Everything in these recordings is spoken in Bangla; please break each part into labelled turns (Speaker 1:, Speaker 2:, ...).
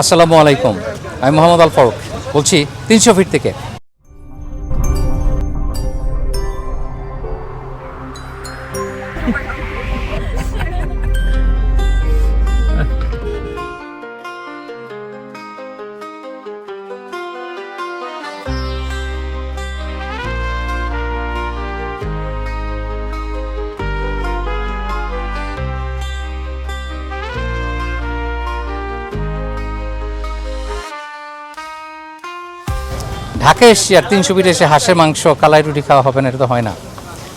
Speaker 1: আসসালামু আলাইকুম আমি মোহাম্মদ আল ফারুক। বলছি তিনশো ফিট থেকে। ঢাকা এসছি আর তিনশো ফিট এসে হাঁসের মাংস কালাই রুটি খাওয়া হবে না এটা তো হয় না।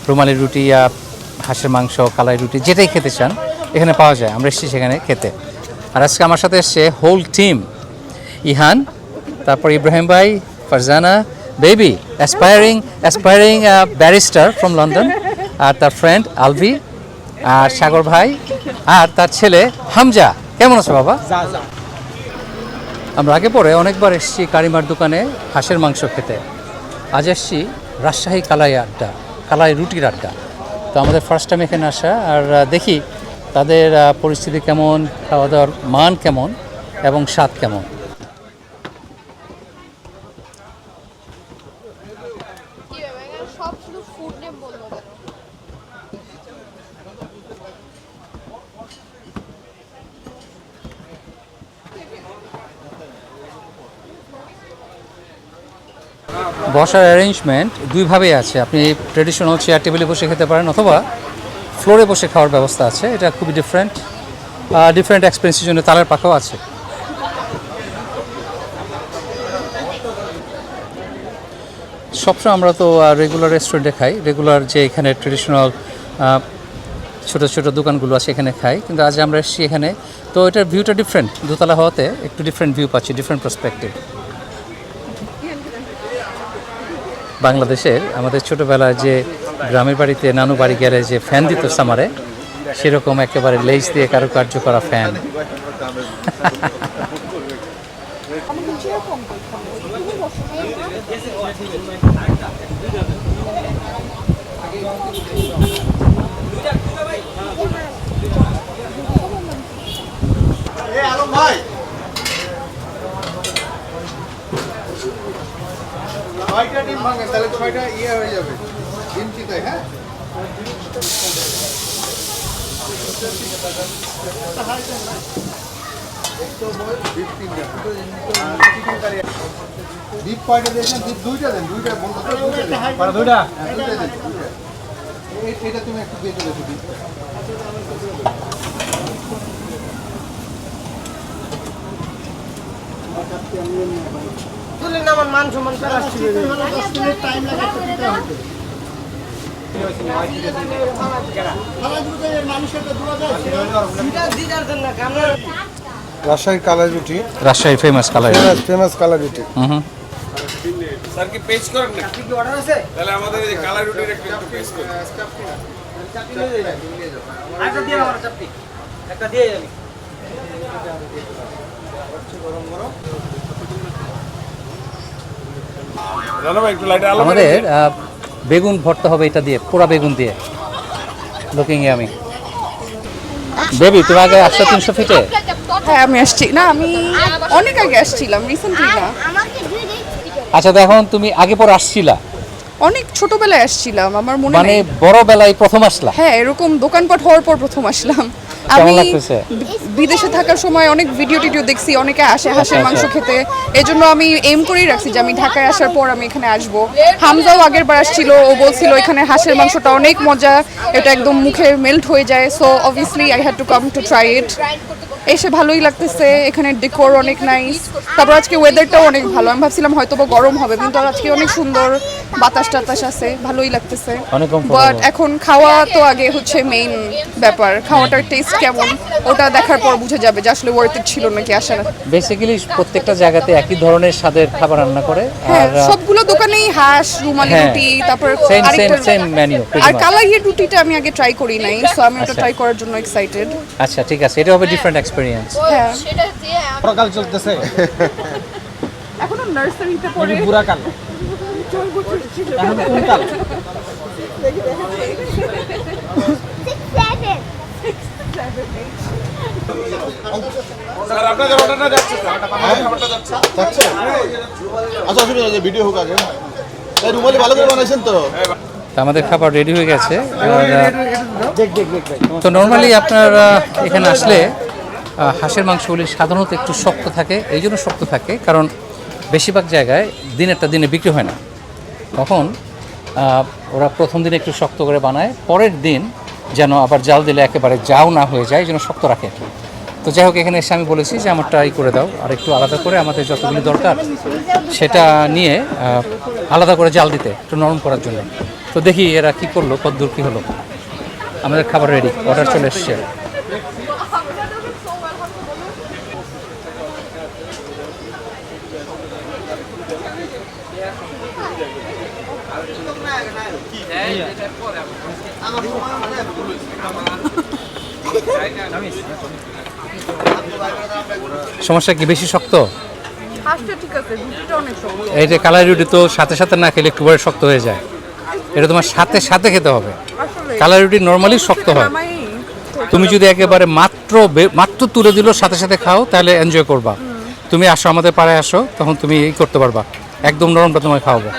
Speaker 1: রুমালি রুটি আহ, হাঁসের মাংস কালাই রুটি যেটাই খেতে চান এখানে পাওয়া যায়। আমরা এসেছি সেখানে খেতে। আর আজকে আমার সাথে এসছে হোল টিম ইহান তারপর ইব্রাহিম ভাই Farzana baby aspiring aspiring barrister from London আর তার ফ্রেন্ড আলভি আর সাগর ভাই আর তার ছেলে হামজা। কেমন আছো বাবা? আমরা আগে পরে অনেকবার এসেছি কারিমার দোকানে হাঁসের মাংস খেতে। আজ এসছি রাজশাহী কালাই আড্ডা, কালাই রুটির আড্ডা। তো আমাদের ফার্স্ট টাইম এখানে আসা, আর দেখি তাদের পরিস্থিতি কেমন খাওয়া দাওয়ার মান কেমন এবং স্বাদ কেমন
Speaker 2: কি ব্যাপার এখানে সব শুধু ফুড নেম বলল কেন
Speaker 1: বসার অ্যারেঞ্জমেন্ট দুইভাবেই আছে। আপনি ট্রেডিশনাল চেয়ার টেবিলে বসে খেতে পারেন অথবা ফ্লোরে বসে খাওয়ার ব্যবস্থা আছে। এটা খুবই ডিফারেন্ট ডিফারেন্ট এক্সপিরিয়েন্সের জন্য তালের পাখাও আছে। সবসময় আমরা তো রেগুলার রেস্টুরেন্টে খাই। রেগুলার যে এখানে ট্রেডিশনাল ছোট ছোট দোকানগুলো আছে এখানে খাই। কিন্তু আজ আমরা এসেছি এখানে। তো এটার ভিউটা ডিফারেন্ট দোতলা হওয়াতে একটু ডিফারেন্ট ভিউ পাচ্ছি ডিফারেন্ট পার্সপেক্টিভ বাংলাদেশের আমাদের ছোটোবেলায় যে গ্রামের বাড়িতে নানু বাড়ি গেলে যে ফ্যান দিত সামারে, সেরকম একেবারে লেজ দিয়ে কারুকার্য করা ফ্যান
Speaker 3: ছয়টা ডিম ভাঙে তাহলে ছয়টা ইয়ে হয়ে যাবে। ডিম চিতাই হ্যাঁ দ্বীপ কয়টা দিয়েছেন? দ্বীপ দুইটা দেন দুইটা বলতে দুইটা হ্যাঁ, এটা তুমি একটু দিয়ে চলেছো দ্বীপ
Speaker 4: তুলেন আমার মান সম্মান করা
Speaker 3: রাজশাহীর কালাই রুটি
Speaker 1: রাজশাহী ফেমাস কালার
Speaker 3: ফেমাস কালাই রুটি
Speaker 1: হুম হুম।
Speaker 5: স্যার কি পেজ করেন না তাহলে আমাদের এই রুটির একটু পেজ করেন।
Speaker 4: দিয়ে আমার চাপটি। একটা দিয়ে
Speaker 5: আলো
Speaker 1: আমাদের বেগুন ভর্তা হবে এটা দিয়ে পোড়া বেগুন দিয়ে। লুকিং এ আমি। বেবি তুমি আগে আসছো তিনশো ফিটে?
Speaker 6: হ্যাঁ আমি আসছি। না আমি অনেক আগে আসছিলাম রিসেন্টলি না।
Speaker 2: আমাকে দুই দিন
Speaker 1: আচ্ছা তো এখন তুমি আগে পর আসছিলা?
Speaker 6: অনেক ছোটবেলায় আসছিলাম আমার মনে
Speaker 1: মানে বড় বেলায় প্রথম আসলা?
Speaker 6: হ্যাঁ এরকম দোকানপাট হওয়ার পর প্রথম আসলাম। আমি বিদেশে থাকার সময় অনেক ভিডিও টিডিও দেখছি অনেকে আসে হাঁসের মাংস খেতে। এই জন্য আমি এম করেই রাখছি যে আমি ঢাকায় আসার পর আমি এখানে আসব। হামজাও আগের বার আসছিল ও বলছিল এখানে হাঁসের মাংসটা অনেক মজা এটা একদম মুখে মেল্ট হয়ে যায়। So obviously I had to come to try it এসে ভালোই লাগতেছে এখানে ডেকোর অনেক নাইস তারপর আজকে ওয়েদারটাও অনেক ভালো। আমি ভাবছিলাম হয়তো বা গরম হবে কিন্তু আজকে অনেক সুন্দর বাতাস টাতাস আছে ভালোই লাগতেছে। বাট এখন খাওয়া তো আগে হচ্ছে মেইন ব্যাপার। খাওয়াটার টেস্ট কেমন? ওটা দেখার পর বুঝে যাবে যে আসলে ওয়ার্থ ছিল নাকি আসে না
Speaker 1: বেসিক্যালি প্রত্যেকটা জায়গাতে একই ধরনের স্বাদের খাবার রান্না করে।
Speaker 6: হ্যাঁ
Speaker 1: আর
Speaker 6: সবগুলো দোকানেই হাঁস রুমালি
Speaker 1: হ্যাঁ।
Speaker 6: রুটি তারপর আরেকটা
Speaker 1: menu, pretty
Speaker 6: আর. কালাইয়ের রুটিটা আমি আগে ট্রাই করি নাই সো আমি ওটা
Speaker 1: আচ্ছা।
Speaker 6: ট্রাই করার জন্য এক্সাইটেড
Speaker 1: আচ্ছা ঠিক আছে এটা হবে ডিফারেন্ট এক্সপিরিয়েন্স
Speaker 6: হ্যাঁ।
Speaker 2: সেটা দিয়ে
Speaker 4: প্রকাল চলতেছে।
Speaker 6: এখনও নার্সারিতে পড়ে।
Speaker 4: বুড়া কাল। এখন কোন কাল?
Speaker 2: সেভেন
Speaker 5: স্যার আপনাদের অর্ডারটা যাচ্ছে স্যার। খাবারটা যাচ্ছে।
Speaker 3: যাচ্ছে? আচ্ছা ভিডিও হোক আগে। এই রুমালি ভালো করে বানাইছেন তো।
Speaker 1: তো আমাদের খাবার রেডি হয়ে গেছে। তো নর্মালি আপনারা এখানে আসলে হাঁসের মাংসগুলি সাধারণত একটু শক্ত থাকে, এই জন্য শক্ত থাকে, কারণ বেশিরভাগ জায়গায় দিনেরটা দিনে বিক্রি হয় না। তখন ওরা প্রথম দিন একটু শক্ত করে বানায়, পরের দিন যেন আবার জাল দিলে একেবারে যাও না হয়ে যায় জন্য শক্ত রাখে তো যাই হোক, এখানে এসে আমি বলেছি যে আমার ট্রাই করে দাও, আর একটু আলাদা করে আমাদের যতগুলি দরকার, সেটা নিয়ে আলাদা করে জাল দিতে, একটু নরম করার জন্য। তো দেখি এরা কি করল কতদূর কি হলো। আমাদের খাবার রেডি অর্ডার চলে এসছে। সমস্যা কি বেশি শক্ত? এই যে কালাই রুটি তো সাথে সাথে না খেলে একটু শক্ত হয়ে যায়। এটা তোমার সাথে সাথে খেতে হবে। কালার রুটি নর্মালি শক্ত হয়। তুমি যদি একেবারে মাত্র মাত্র তুলে দিল সাথে সাথে খাও তাহলে এনজয় করবা। তুমি আসো আমাদের পাড়ায় আসো তখন তুমি এই করতে পারবা। একদম নরমটা তোমায় খাওয়াবো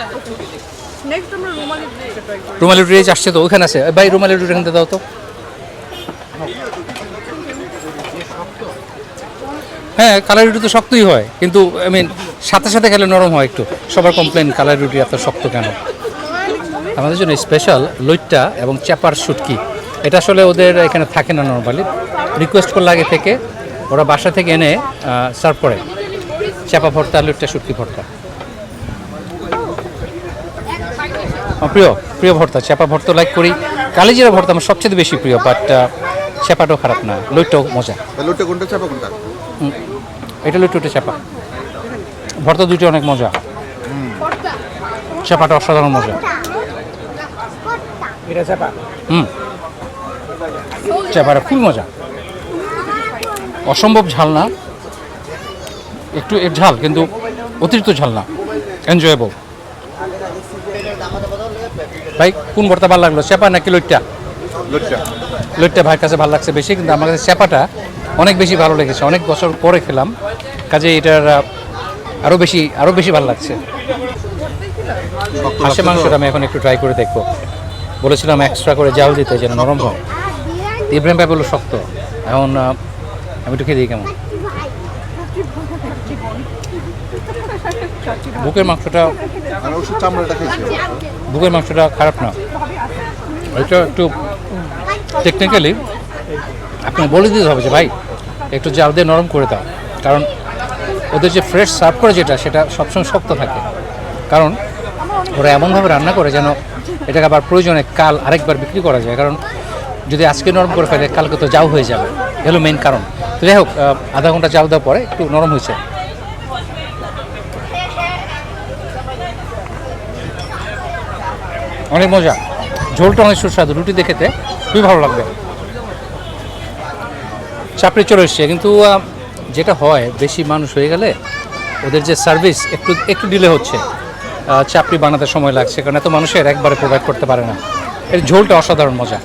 Speaker 6: নেক্সট আমরা রুমালি রুটিটা ট্রাই করব
Speaker 1: রুমালি রুটি আসছে তো ওখানে আছে। ভাই, রুমালি রুটি এখানে দাও তো। হ্যাঁ কালার রুটি তো শক্তই হয়, কিন্তু আই মিন সাথে সাথে খেলে নরম হয় একটু। সবার কমপ্লেন কালার রুটি এত শক্ত কেন? আমাদের জন্য স্পেশাল লইট্টা এবং চাপার শুটকি। এটা আসলে ওদের এখানে থাকে না নর্মালি রিকোয়েস্ট করলে আগে থেকে, ওরা বাসা থেকে এনে সার্ভ করে। চাপা ভর্তা, লইট্টা, শুটকি ভর্তা আমার প্রিয় প্রিয় ভর্তা চাপা ভর্তা লাইক করি। কালিজিরা ভর্তা আমার সবচেয়ে বেশি প্রিয় বাট চাপাটাও খারাপ না লইটাও মজা।
Speaker 3: লোটে কোনটা চাপা কোনটা?
Speaker 1: এটা লইটুটে চাপা ভর্তা দুইটা অনেক মজা। চাপাটা অসাধারণ মজা।
Speaker 4: এটা চাপা
Speaker 1: হুম। চাপাটা খুব মজা। অসম্ভব ঝাল না। একটু এর ঝাল কিন্তু অতিরিক্ত ঝাল না। এনজয়েবল ভাই কোন ভর্তা ভালো লাগল? চেপা নাকি লইট্টা?
Speaker 3: লোটটা
Speaker 1: লইট্টা ভাইয়ের কাছে ভালো লাগছে বেশি কিন্তু আমার কাছে চেপাটা অনেক বেশি ভালো লেগেছে। অনেক বছর পরে খেলাম কাজে এটার আরও বেশি আরও বেশি ভালো লাগছে। হাঁসের মাংসটা আমি এখন একটু ট্রাই করে দেখব। বলেছিলাম এক্সট্রা করে জাল দিতে যেন নরম হয়। ইব্রাহিম ভাই বলল শক্ত। এখন আমি একটু খেয়ে দিই কেমন। বুকের মাংসটা
Speaker 3: খাইছি
Speaker 1: বুকের মাংসটা খারাপ না। এটা একটু টেকনিক্যালি আপনি বলে দিতে হবে যে ভাই একটু জাল দিয়ে নরম করে দাও। কারণ ওদের যে ফ্রেশ সার্ভ করে যেটা সেটা সবসময় শক্ত থাকে। কারণ ওরা এমনভাবে রান্না করে যেন এটাকে আবার প্রয়োজনে কাল আরেকবার বিক্রি করা যায়। কারণ যদি আজকে নরম করে ফেলে কালকে তো যাও হয়ে যাবে। এগুলো মেন কারণ। তো যাই হোক আধা ঘণ্টা জাল দেওয়ার পরে একটু নরম হয়েছে। অনেক মজা। ঝোলটা অনেক সুস্বাদু, রুটি দেখেতে খুবই ভালো লাগবে। চাপড়ি চলে এসছে, কিন্তু যেটা হয়, বেশি মানুষ হয়ে গেলে ওদের যে সার্ভিস একটু একটু ডিলে হচ্ছে। চাপড়ি বানাতে সময় লাগছে, কারণ এত মানুষের একবারে প্রোভাইড করতে পারে না। এর ঝোলটা অসাধারণ মজা।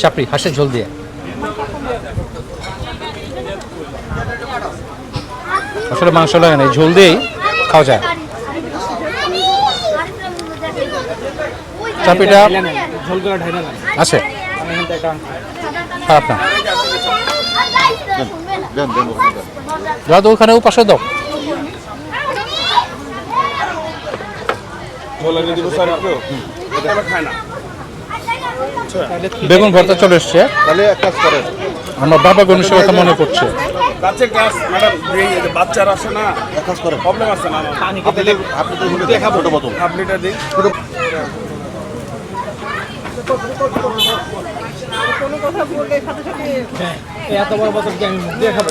Speaker 1: চাপড়ি, হাঁসের ঝোল দিয়ে। আসলে মাংস লাগে না ঝোল দিয়েই খাওয়া যায়।
Speaker 4: না
Speaker 1: আছে। খারাপ না।
Speaker 3: দেন ওখানে
Speaker 1: পাশে দাও। বেগুন ভর্তা চলে এসছে।
Speaker 3: তাহলে এক কাজ করেন।
Speaker 1: আমার বাবা গণেশের কথা মনে পড়ছে।
Speaker 5: বাচ্চা ক্লাস ম্যাডাম বাচ্চারা আসে না
Speaker 3: এক কাজ করেন।
Speaker 5: প্রবলেম আছে না
Speaker 3: আপনি তো দেখাবো। ছোট বোতল ছোট
Speaker 6: কোনো কথা বললে সাথে সাথে
Speaker 4: এই এত বড় কি আমি মুখ দিয়ে খাব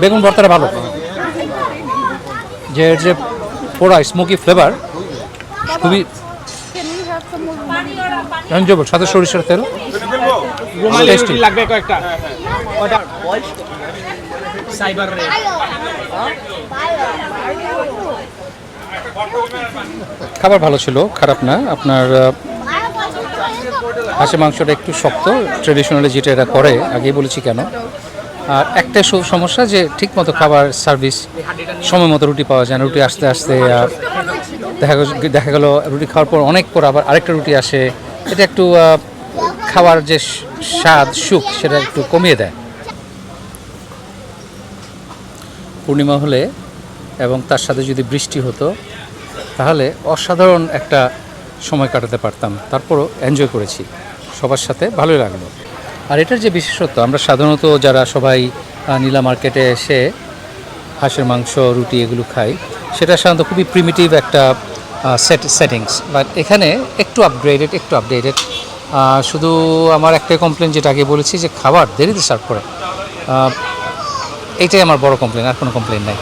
Speaker 1: বেগুন ভর্তাটা ভালো। যে এর যে পোড়া স্মোকি ফ্লেভার খুবই এনজয়েবল সাথে সরিষার তেল।
Speaker 4: লাগবে কয়েকটা। সাইবার রে
Speaker 1: খাবার ভালো ছিল, খারাপ না। আপনার হাঁসের মাংসটা একটু শক্ত ট্রেডিশনালি যেটা এরা করে, আগেই বলেছি কেন। আর একটা সমস্যা যে ঠিক মতো খাবার সার্ভিস সময় মতো রুটি পাওয়া যায় না। রুটি আসতে আসতে দেখা দেখা গেল রুটি খাওয়ার পর অনেক পর আবার আরেকটা রুটি আসে। এটা একটু খাওয়ার যে স্বাদ, সুখ, সেটা একটু কমিয়ে দেয়। পূর্ণিমা হলে এবং তার সাথে যদি বৃষ্টি হতো তাহলে অসাধারণ একটা সময় কাটাতে পারতাম। তারপরও এনজয় করেছি। সবার সাথে ভালোই লাগল। আর এটার যে বিশেষত্ব আমরা সাধারণত যারা সবাই নীলা মার্কেটে এসে হাঁসের মাংস রুটি এগুলো খাই সেটা সাধারণত খুবই প্রিমিটিভ একটা সেট সেটিংস বাট এখানে একটু আপগ্রেডেড একটু আপডেটেড শুধু আমার একটাই কমপ্লেন যেটা আগে বলেছি যে খাবার দেরিতে সার্ভ করে। আহ, এইটাই আমার বড় কমপ্লেন আর কোনো কমপ্লেন নাই।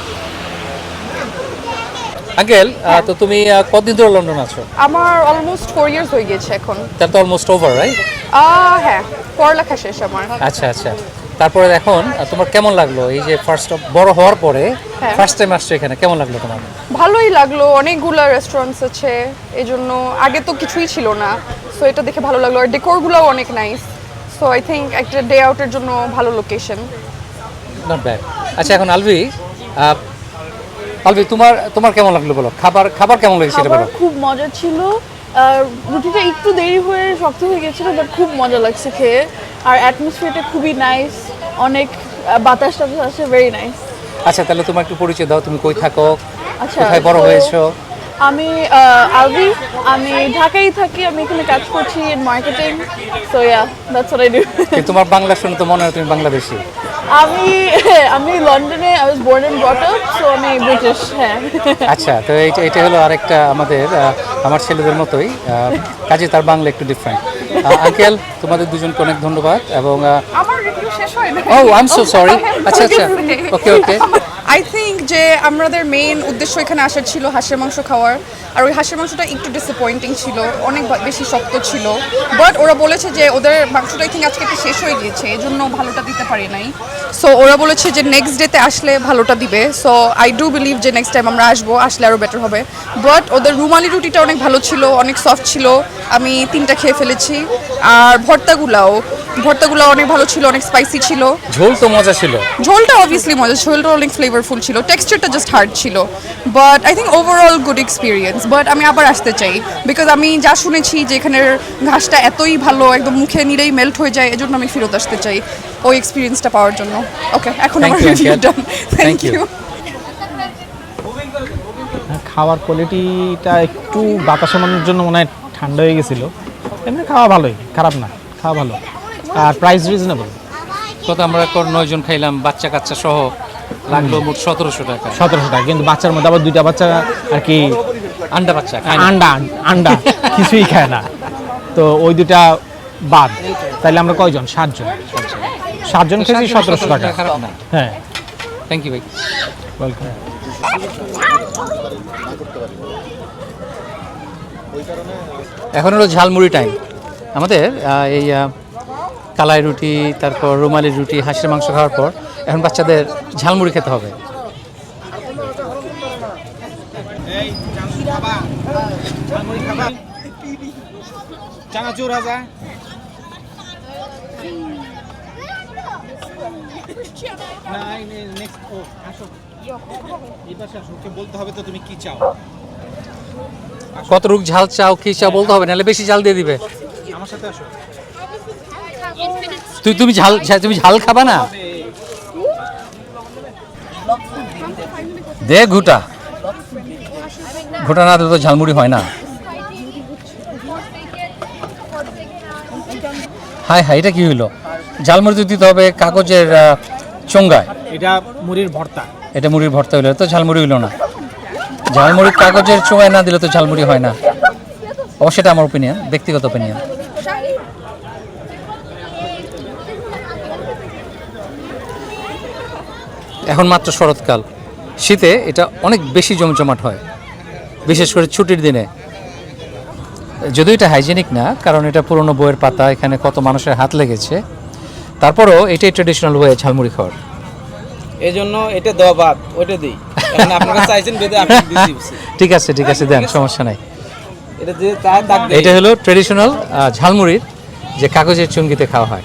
Speaker 1: আঙ্কেল তো তুমি কতদিন ধরে লন্ডন আছো?
Speaker 6: আমার অলমোস্ট ফোর ইয়ার্স হয়ে গেছে এখন।
Speaker 1: তার তো অলমোস্ট ওভার রাইট
Speaker 6: আহ, হ্যাঁ পড়ালেখা শেষ আমার।
Speaker 1: আচ্ছা আচ্ছা। তারপরে এখন তোমার কেমন লাগল? এই যে ফার্স্ট বড় হওয়ার পরে
Speaker 6: হ্যাঁ।
Speaker 1: ফার্স্ট টাইম আসছো এখানে কেমন লাগল তোমার?
Speaker 6: ভালোই লাগল অনেকগুলো রেস্টুরেন্টস আছে এই জন্য আগে তো কিছুই ছিল না। সো এটা দেখে ভালো লাগল। আর ডেকোরগুলোও অনেক নাইস সো আই থিঙ্ক একটা ডে আউটের জন্য ভালো লোকেশন
Speaker 1: নট ব্যাড আচ্ছা এখন আলভি আলভি তোমার তোমার কেমন লাগল বলো? খাবার খাবার কেমন লেগেছে এটা বলো।
Speaker 7: খুব মজা ছিল। আর রুটিটা একটু দেরি হয়ে শক্ত হয়ে গেছিল বাট খুব মজা লাগছে খেয়ে। আর অ্যাটমসফিয়ারটা খুবই নাইস অনেক বাতাস টাতাস আসে ভেরি নাইস
Speaker 1: আচ্ছা তাহলে তোমার একটু পরিচয় দাও তুমি কই থাকো?
Speaker 7: আচ্ছা
Speaker 1: কোথায় বড় হয়েছো?
Speaker 7: আমি আলভি আমি ঢাকায় থাকি আমি এখানে কাজ করছি in marketing so yeah that's what I do
Speaker 1: তোমার বাংলা শুনে তো মনে হয় তুমি বাংলাদেশি।
Speaker 7: আমি আমি লন্ডনে I was born and brought up so আমি ব্রিটিশ হ্যাঁ।
Speaker 1: আচ্ছা তো এইটা এটা হলো আরেকটা আমাদের আমার ছেলেদের মতোই কাজে তার বাংলা একটু ডিফারেন্ট আঙ্কেল তোমাদের দুজনকে অনেক ধন্যবাদ এবং
Speaker 6: আমার রিভিউ শেষ হয় না।
Speaker 1: Oh I am so sorry আচ্ছা। আচ্ছা ওকে ওকে
Speaker 6: আই থিঙ্ক যে আমাদের মেইন উদ্দেশ্য এখানে আসার ছিল হাঁসের মাংস খাওয়ার। আর ওই হাঁসের মাংসটা একটু ডিসঅ্যাপয়েন্টিং ছিল, অনেক বেশি শক্ত ছিল। বাট ওরা বলেছে যে ওদের মাংসটা আই থিঙ্ক আজকে একটু শেষ হয়ে গিয়েছে এই জন্য ভালোটা দিতে পারি নাই। সো ওরা বলেছে যে নেক্সট ডেতে আসলে ভালোটা দিবে। সো আই ডু বিলিভ যে নেক্সট টাইম আমরা আসব, আসলে আরও বেটার হবে। বাট ওদের রুমালি রুটিটা অনেক ভালো ছিল, অনেক সফট ছিল। আমি তিনটা খেয়ে ফেলেছি। আর ভর্তাগুলাও ভর্তাগুলো অনেক ভালো ছিল অনেক স্পাইসি ছিল।
Speaker 1: ঝোল তো মজা ছিল।
Speaker 6: ঝোলটা অবভিয়াসলি মজা ঝোলটা অনেক ফ্লেভারফুল ছিল। টেক্সচারটা জাস্ট হার্ড ছিল। But I think overall good experience but আমি আবার আসতে চাই। বিকজ আমি যা শুনেছি যে এখানের ঘাসটা এতই ভালো একদম মুখে নিলেই মেল্ট হয়ে যায় এজন্য আমি ফেরত আসতে চাই ওই এক্সপিরিয়েন্সটা পাওয়ার জন্য। ওকে এখন আমার রিভিউ ডান থ্যাংক ইউ
Speaker 4: খাওয়ার কোয়ালিটিটা একটু বাতাস জন্য মনে হয় ঠান্ডা হয়ে গেছিল। এমনি খাওয়া ভালোই খারাপ না খাওয়া ভালো। আর প্রাইস রিজনেবল
Speaker 1: কত আমরা এখন নয়জন খাইলাম বাচ্চা কাচ্চা সহ লাগল মোট সতেরোশো টাকা।
Speaker 4: সতেরোশো টাকা কিন্তু বাচ্চার মধ্যে আবার দুইটা বাচ্চা আর কি
Speaker 1: আন্ডা বাচ্চা।
Speaker 4: আন্ডা আন্ডা কিছুই খায় না। তো ওই দুটা বাদ। তাইলে আমরা কয়জন? সাতজন। সাতজন খেয়েছি সতেরোশো টাকা।
Speaker 1: খারাপ না।
Speaker 4: হ্যাঁ।
Speaker 1: থ্যাংক ইউ ভাই।
Speaker 4: ওয়েলকাম
Speaker 1: এখন হলো ঝালমুড়ি টাইম আমাদের এই কালাই রুটি তারপর রুমালি রুটি হাঁসের মাংস খাওয়ার পর এখন বাচ্চাদের ঝালমুড়ি খেতে হবে।
Speaker 4: চানাচুর হাজা
Speaker 1: কত রুক ঝাল চাও কি চাও বলতে হবে নাহলে বেশি ঝাল দিয়ে দিবে।
Speaker 4: আমার সাথে আসো।
Speaker 1: তুই তুমি ঝাল তুমি ঝাল খাবা না? দে ঘুটা। ঘুটা না তো ঝালমুড়ি হয় না। হাই হাই এটা কি হইল? ঝালমুড়ি তো দিতে হবে কাগজের চোঙ্গায়।
Speaker 4: এটা মুড়ির ভর্তা।
Speaker 1: এটা মুড়ির ভর্তা হইল তো ঝালমুড়ি হইল না। ঝালমুড়ি কাগজের চোঙায় না দিলে তো ঝালমুড়ি হয় না। অবশ্যই এটা আমার ওপিনিয়ন ব্যক্তিগত ওপিনিয়ন এখন মাত্র শরৎকাল। শীতে এটা অনেক বেশি জমজমাট হয় বিশেষ করে ছুটির দিনে। যদিও এটা হাইজেনিক না কারণ এটা পুরনো বইয়ের পাতা এখানে কত মানুষের হাত লেগেছে। তারপরও এটাই ট্রেডিশনাল ওয়ে ঝালমুড়ি খাওয়ার।
Speaker 8: এই জন্য এটা দেওয়া বাদ ওইটা দিই। আপনারা চাইছেন বেঁধে আমি
Speaker 1: ঠিক আছে ঠিক আছে দেন সমস্যা নাই।
Speaker 8: এটা যে
Speaker 1: এটা হলো ট্রেডিশনাল ঝালমুড়ির যে কাগজের চুঙ্গিতে খাওয়া হয়।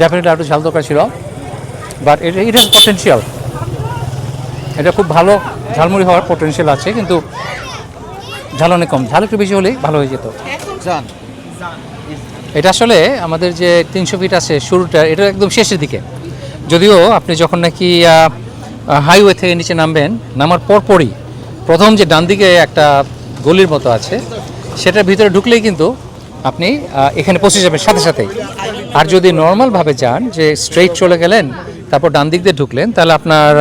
Speaker 1: ডেফিনেটলি একটু ঝাল দরকার ছিল। বাট এটা ইট হ্যাজ পটেন্সিয়াল এটা খুব ভালো ঝালমুড়ি হওয়ার পটেন্সিয়াল আছে কিন্তু ঝাল অনেক কম। ঝাল একটু বেশি হলেই ভালো হয়ে যেত। এটা আসলে আমাদের যে তিনশো ফিট আছে শুরুটা এটা একদম শেষের দিকে। যদিও আপনি যখন নাকি হাইওয়ে থেকে নিচে নামবেন নামার পরপরই প্রথম যে ডান দিকে একটা গলির মতো আছে সেটার ভিতরে ঢুকলেই কিন্তু আপনি এখানে পৌঁছে যাবেন সাথে সাথেই। আর যদি নর্মালভাবে যান, যে স্ট্রেইট চলে গেলেন, তারপর ডান দিক দিয়ে ঢুকলেন, তাহলে আপনার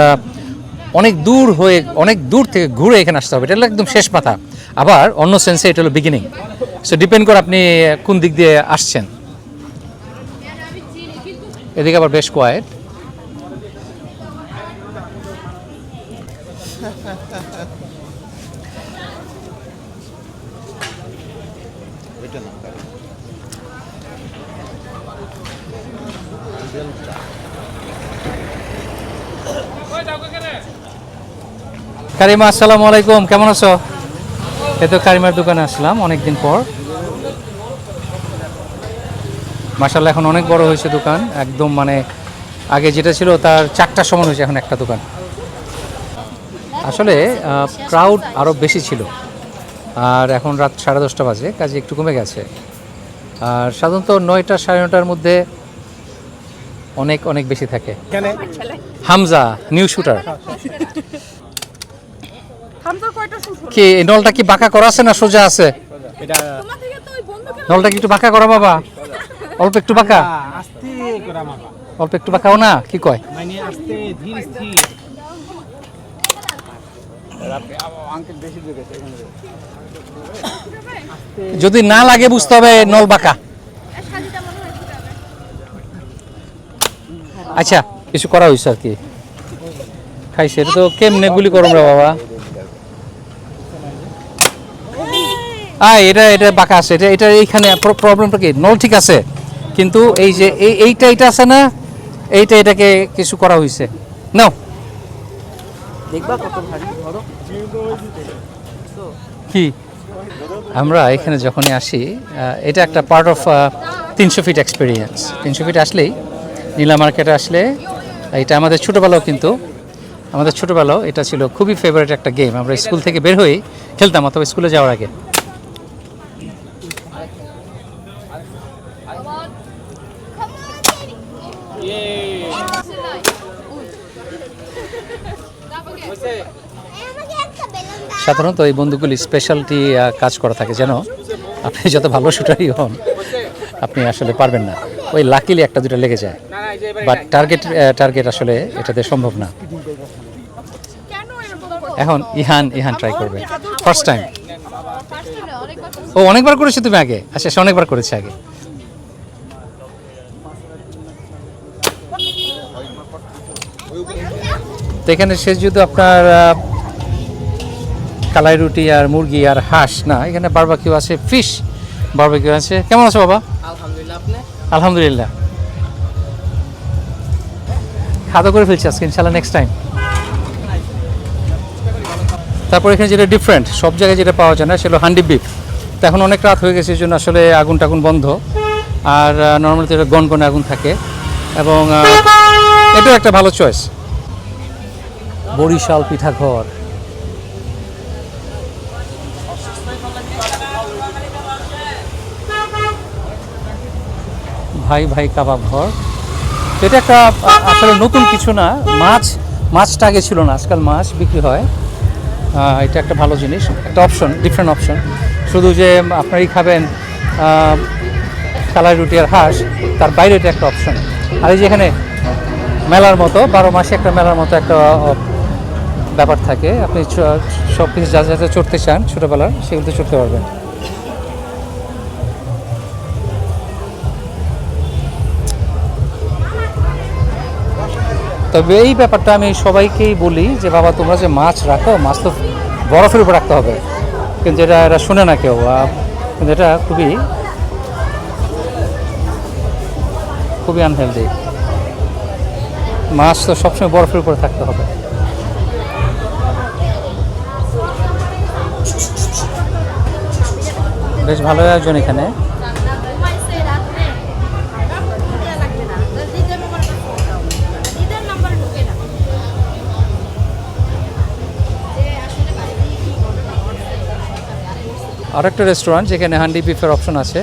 Speaker 1: অনেক দূর হয়ে, অনেক দূর থেকে ঘুরে এখানে আসতে হবে। এটা হলো একদম শেষ মাথা। আবার অন্য সেন্সে এটা হলো বিগিনিং সো ডিপেন্ড করে আপনি কোন দিক দিয়ে আসছেন। এদিকে আবার বেশ কারিমা, আসসালামু আলাইকুম। কেমন আছো? এই তো কারিমার দোকানে আসলাম অনেকদিন পর। মাসাল্লাহ এখন অনেক বড় হয়েছে দোকান। একদম মানে আগে যেটা ছিল তার চারটা সমান হয়েছে, এখন একটা দোকান। আসলে ক্রাউড আরও বেশি ছিল। আর এখন রাত সাড়ে দশটা বাজে, কাজে একটু কমে গেছে। আর সাধারণত নয়টা সাড়ে নটার মধ্যে অনেক অনেক বেশি থাকে। হামজা নিউ শুটার কি এই নলটা কি বাঁকা করা আছে না সোজা আছে? নলটা কি একটু বাঁকা করা বাবা? অল্প একটু বাঁকা? অল্প একটু বাঁকাও না কি কয়?
Speaker 4: মানে আস্তে ধীর স্থির।
Speaker 1: যদি না লাগে বুঝতে হবে নল বাঁকা। আচ্ছা কিছু করা হয়েছে আর কি। খাইছে এটা তো কেমনে গুলি করম রে বাবা? আয় এটা এটা বাঁকা আছে এটা এটা এইখানে প্রবলেমটা কি? নল ঠিক আছে কিন্তু এই যে এই এইটা এটা আছে না? এইটা এটাকে কিছু করা হয়েছে নাও। কি? আমরা এখানে যখনই আসি এটা একটা পার্ট অফ তিনশো ফিট এক্সপিরিয়েন্স তিনশো ফিট আসলেই নীলা মার্কেটে আসলে, এটা আমাদের ছোটোবেলাও কিন্তু, আমাদের ছোটোবেলাও এটা ছিল খুবই ফেভারিট একটা গেম আমরা স্কুল থেকে বের হয়ে খেলতাম অথবা স্কুলে যাওয়ার আগে। সাধারণত এই বন্দুকগুলি স্পেশালটি কাজ করা থাকে যেন আপনি যত ভালো শুটারই হন, আপনি আসলে পারবেন না। ওই লাকিলি একটা দুটো লেগে যায় বাট টার্গেট টার্গেট আসলে এটাতে সম্ভব না। এখন ইহান ইহান ট্রাই করবে। ফার্স্ট টাইম ও অনেকবার করেছে তুমি আগে। আচ্ছা সে অনেকবার করেছে আগে। তো এখানে শেষ যদি আপনার কালাই রুটি আর মুরগি আর হাঁস না, এখানে বারবাকিউ আছে ফিশ বারবাকিউ আছে। কেমন আছো বাবা?
Speaker 8: আলহামদুলিল্লাহ, আপনি?
Speaker 1: আলহামদুলিল্লাহ। খাওয়া করে ফেলছি আজকে, ইনশাল্লাহ নেক্সট টাইম তারপর এখানে যেটা ডিফারেন্ট সব জায়গায় যেটা পাওয়া যায় না, সেটা হান্ডি বিফ তো এখন অনেক রাত হয়ে গেছে, এই জন্য আসলে আগুন টাগুন বন্ধ। আর নর্মালি এটা গনগনে আগুন থাকে। এবং এটাও একটা ভালো চয়েস বরিশাল পিঠাঘর। ভাই ভাই কাবাব ঘর। এটা একটা আসলে নতুন কিছু না। মাছ, মাছটা আগে ছিল না, আজকাল মাছ বিক্রি হয়। এটা একটা ভালো জিনিস, একটা অপশন ডিফারেন্ট অপশন শুধু যে আপনারই খাবেন কালাই রুটি আর হাঁস, তার বাইরে এটা একটা অপশন আর এই যে এখানে মেলার মতো, বারো মাসে একটা মেলার মতো একটা ব্যাপার থাকে। আপনি সব কিছু যা যাতে চড়তে চান ছোটোবেলার সেগুলোতে চড়তে পারবেন। তবে এই ব্যাপারটা আমি সবাইকেই বলি যে, বাবা, তোমরা যে মাছ রাখো, মাছ তো বরফের উপর রাখতে হবে। কিন্তু এটা এরা শুনে না কেউ। কিন্তু এটা খুবই খুবই আনহেলদি মাছ তো সবসময় বরফের উপরে থাকতে হবে। বেশ ভালো আয়োজন এখানে। আরেকটা রেস্টুরেন্ট যেখানে হান্ডি বিফের অপশন আছে।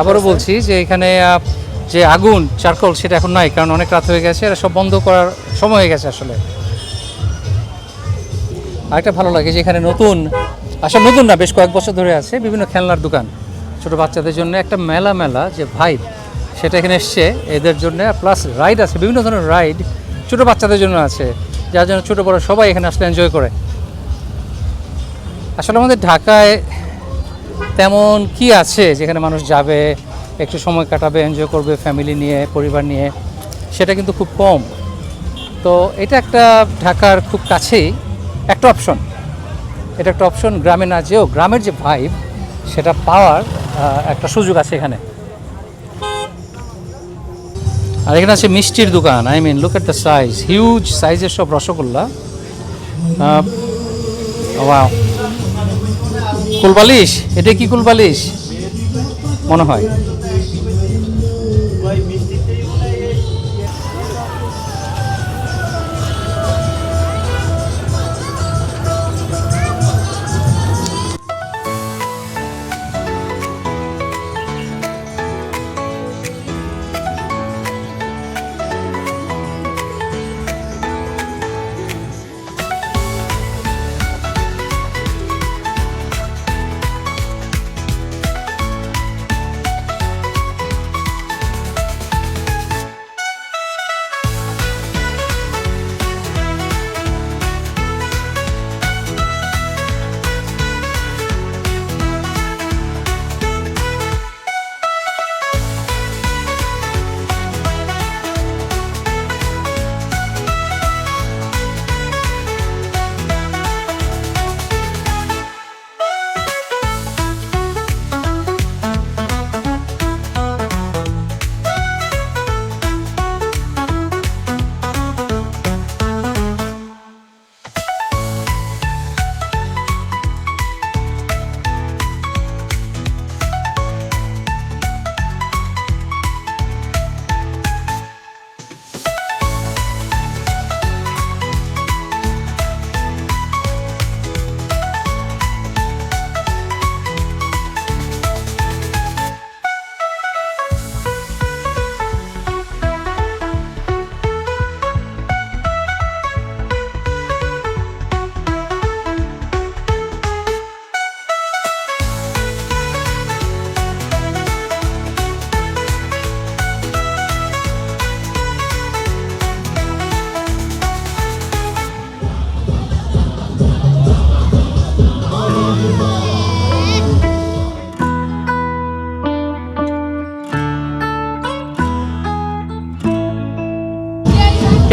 Speaker 1: আবারও বলছি যে এখানে যে আগুন চারকোল সেটা এখন নাই কারণ অনেক রাত হয়ে গেছে এটা সব বন্ধ করার সময় হয়ে গেছে আসলে। আরেকটা ভালো লাগে যে এখানে নতুন আসলে নতুন না বেশ কয়েক বছর ধরে আছে বিভিন্ন খেলনার দোকান ছোট বাচ্চাদের জন্য একটা মেলা মেলা যে ভাইব সেটা এখানে এসছে এদের জন্য প্লাস রাইড আছে বিভিন্ন ধরনের রাইড ছোট বাচ্চাদের জন্য আছে যার জন্য ছোট বড় সবাই এখানে আসলে এনজয় করে। আসলে আমাদের ঢাকায় তেমন কি আছে যেখানে মানুষ যাবে, একটু সময় কাটাবে এনজয় করবে ফ্যামিলি নিয়ে, পরিবার নিয়ে? সেটা কিন্তু খুব কম। তো এটা একটা ঢাকার খুব কাছেই একটা অপশন এটা একটা অপশন গ্রামে না যেও, গ্রামের যে ভাইব সেটা পাওয়ার একটা সুযোগ আছে এখানে। আর এখানে আছে মিষ্টির দোকান I mean look at the size huge সাইজের সব রসগোল্লা। ওয়াও কুলবালিশ? এটা কি কুলবালিশ? মনে হয়।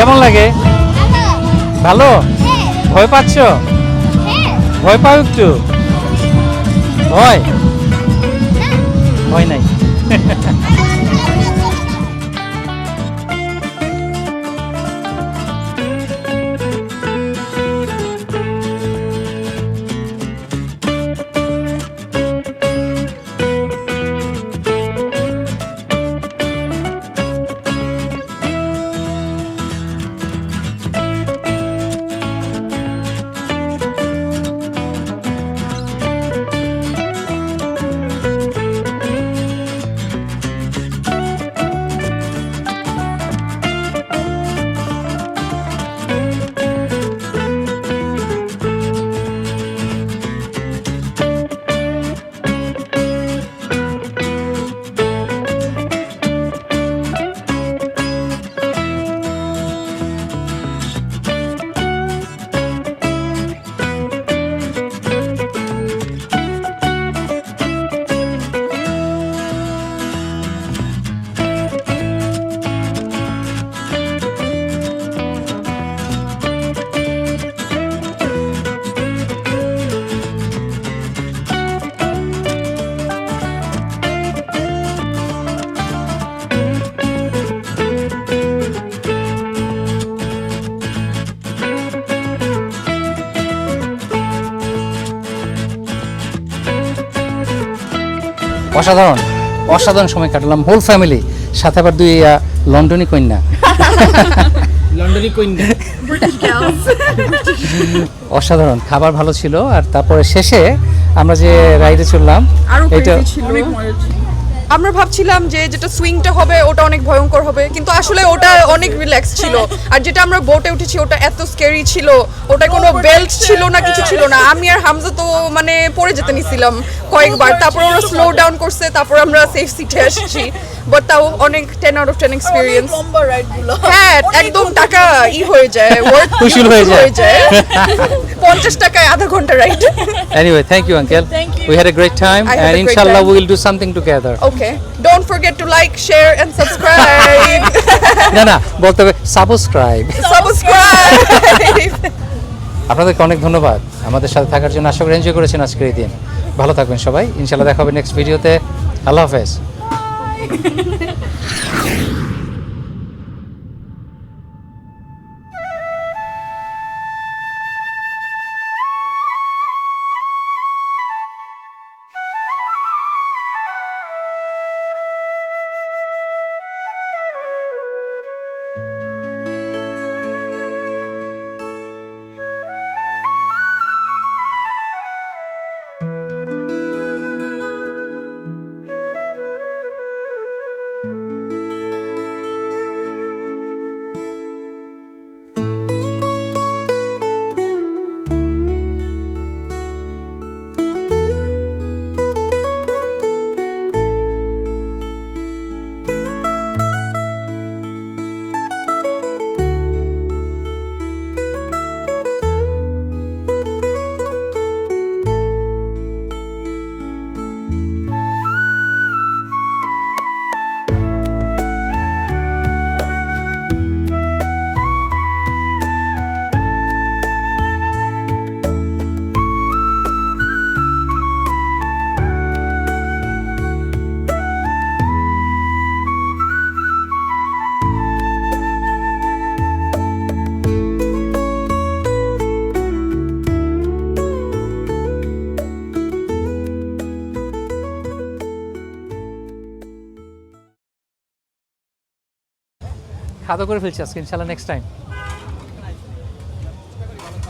Speaker 1: কেমন লাগে? ভালো? ভয় পাচ্ছ? ভয় পাও একটু? ভয়? ভয় নাই। অসাধারণ অসাধারণ সময় কাটালাম হোল ফ্যামিলি সাথে আবার দুই আহ, লন্ডনী কন্যা।
Speaker 4: লন্ডনি কুইন
Speaker 1: অসাধারণ খাবার ভালো ছিল আর তারপরে শেষে আমরা যে রাইডে চললাম এটা
Speaker 6: আমরা ভাবছিলাম যে যেটা সুইংটা হবে ওটা অনেক ভয়ঙ্কর হবে কিন্তু আসলে ওটা অনেক রিল্যাক্স ছিল। আর যেটা আমরা বোটে উঠেছি ওটা এত স্কেরি ছিল। ওটা কোনো বেল্ট ছিল না কিছু ছিল না। আমি আর হামজা তো মানে পড়ে যেতে নিছিলাম কয়েকবার। তারপর ওরা স্লো ডাউন করছে তারপর আমরা সেফ সিটে আসছি। বাট তাও অনেক ten out of ten experience
Speaker 7: লম্বা
Speaker 6: হ্যাঁ একদম টাকা ই হয়ে যায়
Speaker 1: উসুল হয়ে যায়।
Speaker 6: পঞ্চাশ টাকায় আধা ঘণ্টা ride
Speaker 1: a great time,
Speaker 6: I had
Speaker 1: and
Speaker 6: a great
Speaker 1: inshallah,
Speaker 6: time.
Speaker 1: we will do something together.
Speaker 6: Don't forget to like, share, and subscribe.
Speaker 1: না না বলতে হবে সাবস্ক্রাইব
Speaker 6: subscribe.
Speaker 1: আপনাদেরকে অনেক ধন্যবাদ। আমাদের সাথে থাকার জন্য আশা করি এনজয় করেছেন আজকের এই দিন। ভালো থাকবেন সবাই। ইনশাল্লাহ দেখা হবে নেক্সট ভিডিওতে আল্লাহ হাফেজ। Okay. খাওয়া করে ফেলছি আজকে ইনশাল্লাহ নেক্সট টাইম